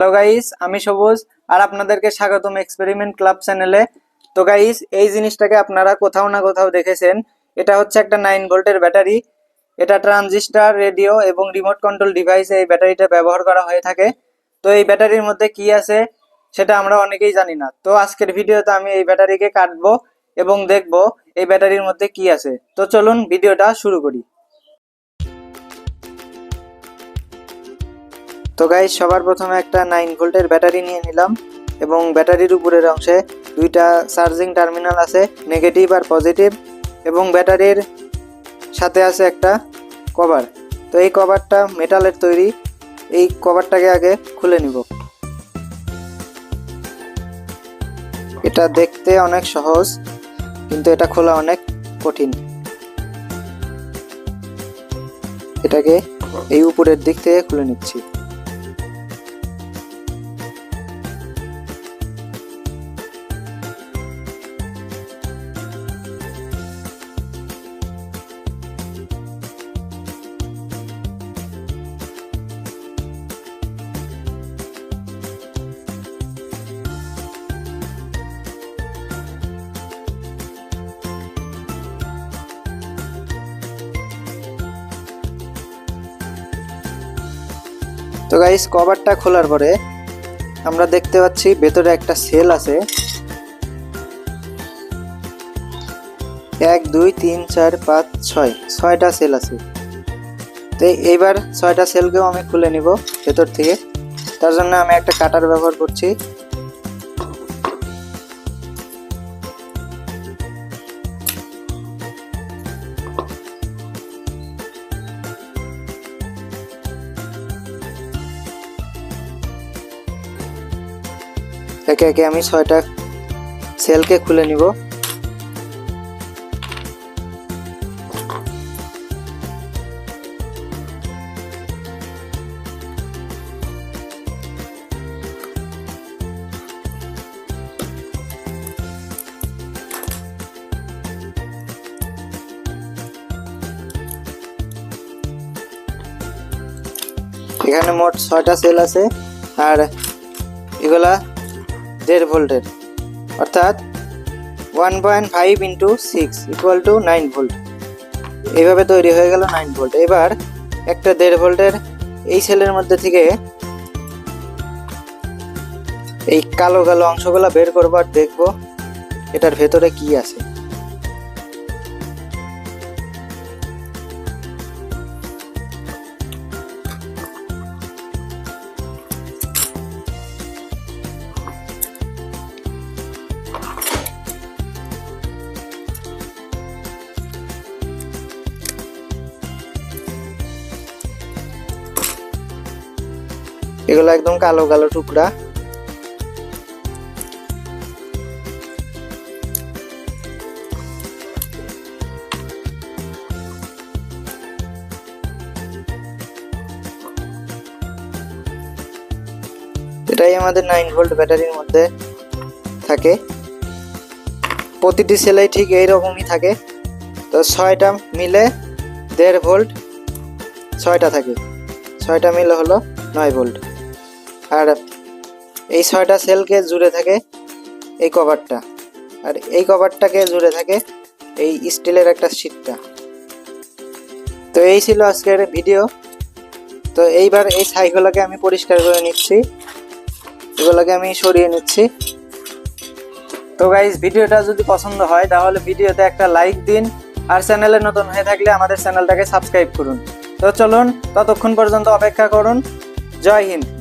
Hello guys আমি সবুজ, আর আপনাদেরকে স্বাগতম এক্সপেরিমেন্ট ক্লাব চ্যানেলে তো গাইস এই জিনিসটাকে আপনারা কোথাও না কোথাও দেখেছেন। এটা হচ্ছে একটা নাইন ভোল্টের ব্যাটারি। এটা ট্রানজিস্টার রেডিও এবং রিমোট কন্ট্রোল ডিভাইসে এই ব্যাটারিটা ব্যবহার করা হয়ে থাকে। তো, এই ব্যাটারির মধ্যে কি আছে, সেটা আমরা অনেকেই জানি না। তো, আজকের ভিডিওতে আমি এই ব্যাটারিকে কাটবো এবং দেখব এই ব্যাটারির মধ্যে কি আছে। তো, চলুন ভিডিওটা শুরু করি। তো গাইজ সবার প্রথমে একটা নাইন ভোল্টের ব্যাটারি নিয়ে নিলাম এবং ব্যাটারির উপরের অংশে দুইটা চার্জিং টার্মিনাল আছে নেগেটিভ আর পজিটিভ এবং ব্যাটারির সাথে আছে একটা কভার তো এই কভারটা মেটালের তৈরি, এই কভারটাকে আগে খুলে নিব। এটা দেখতে অনেক সহজ, কিন্তু এটা খোলা অনেক কঠিন। এটাকে এই উপরের দিক থেকে খুলে নিচ্ছি। তো গাইস কভারটা খোলার পরে আমরা দেখতে পাচ্ছি ভেতরে একটা সেল আছে। এক, দুই, তিন, চার, পাঁচ, ছয়। ছয়টা সেল আছে। তো এইবার ছয়টা সেলকেও আমি খুলে নিব ভেতর থেকে। তার জন্য আমি একটা কাটার ব্যবহার করছি। একে একে আমি ছয়টা সেলকে খুলে নিব। এখানে মোট ছয়টা সেল আছে আর এগুলা দেড় ভোল্টের। অর্থাৎ one point five into six equal to nine volt এইভাবে তৈরি হয়ে গেল নাইন ভোল্ট এবার একটা দেড় ভোল্টের এই সেলের মধ্যে থেকে এই কালো কালো অংশগুলো বের করবার দেখব এটার ভেতরে কি আছে। এগুলো একদম কালো কালো টুকরা। এটাই আমাদের নাইন ভোল্ট ব্যাটারির মধ্যে থাকে। প্রতিটি সেলাই ঠিক এইরকমই থাকে। তো ছয়টা মিলে দেড় ভোল্ট ছয়টা থাকে। ছয়টা মিলে হলো নয় ভোল্ট আর এই ছয়টা সেলকে জুড়ে থাকে এই কভারটা আর এই কভারটাকে জুড়ে থাকে এই স্টিলের একটা শীটটা তো এই ছিল আজকের ভিডিও তো এইবার এই ছাইগুলোকে আমি পরিষ্কার করে নিচ্ছি। এগুলোকে আমি সরিয়ে নিচ্ছি। তো গাইজ ভিডিওটা যদি পছন্দ হয়, তাহলে ভিডিওতে একটা লাইক দিন। আর চ্যানেলে নতুন হয়ে থাকলে আমাদের চ্যানেলটাকে সাবস্ক্রাইব করুন। তো চলুন, ততক্ষণ পর্যন্ত অপেক্ষা করুন। জয় হিন্দ।